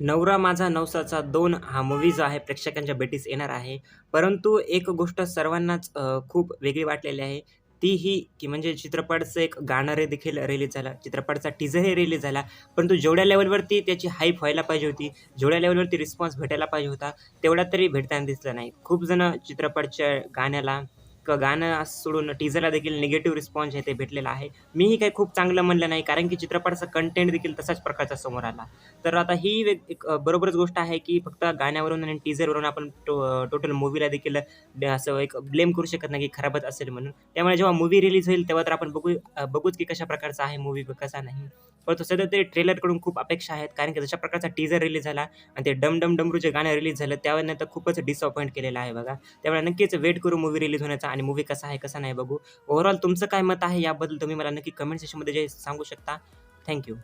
नवरा माझा नवसाचा दोन हा मूव्ही जो आहे प्रेक्षकांच्या भेटीस येणार आहे. परंतु एक गोष्ट सर्वांनाच खूप वेगळी वाटलेली आहे. ती ही की म्हणजे चित्रपटाचं एक गाणं रे देखील रिलीज झालं. चित्रपटाचा टीझरही रिलीज झाला. परंतु जेवढ्या लेवलवरती त्याची हाईप व्हायला पाहिजे होती, जेवढ्या लेवलवरती रिस्पॉन्स भेटायला पाहिजे होता, तेवढा तरी भेटताना दिसला नाही. खूप जण चित्रपटच्या गाण्याला गाणं सोडून टीझरला देखील निगेटिव्ह रिस्पॉन्स आहे ते भेटलेला आहे. मीही काही खूप चांगलं म्हणलं नाही कारण की चित्रपटाचा कंटेंट देखील तसाच प्रकारचा समोर आला. तर आता ही एक एक बरोबरच गोष्ट आहे की फक्त गाण्यावरून आणि टीझरवरून आपण टो टोटल मूव्हीला देखील असं एक ब्लेम करू शकत नाही की खराबच असेल म्हणून. त्यामुळे जेव्हा मूवी रिलीज होईल तेव्हा तर आपण बघू बघूच की कशा प्रकारचा आहे मूवी कसा नाही. परंतु सध्या ते ट्रेलरकडून खूप अपेक्षा आहेत कारण की जशा प्रकारचा टीझर रिलीज झाला आणि ते डम डम डमरू जे गाणं रिलीज झालं त्यानंतर खूपच डिसअपॉइंट केलेलं आहे बघा. त्यामुळे नक्कीच वेट करू मूवी रिलीज होण्याचा आणि मूव्ही कसा आहे, कसा नाही बघू. ओव्हरऑल तुमचं काय मत आहे याबद्दल तुम्ही मला नक्की कमेंट सेक्शनमध्ये जे सांगू शकता. थँक्यू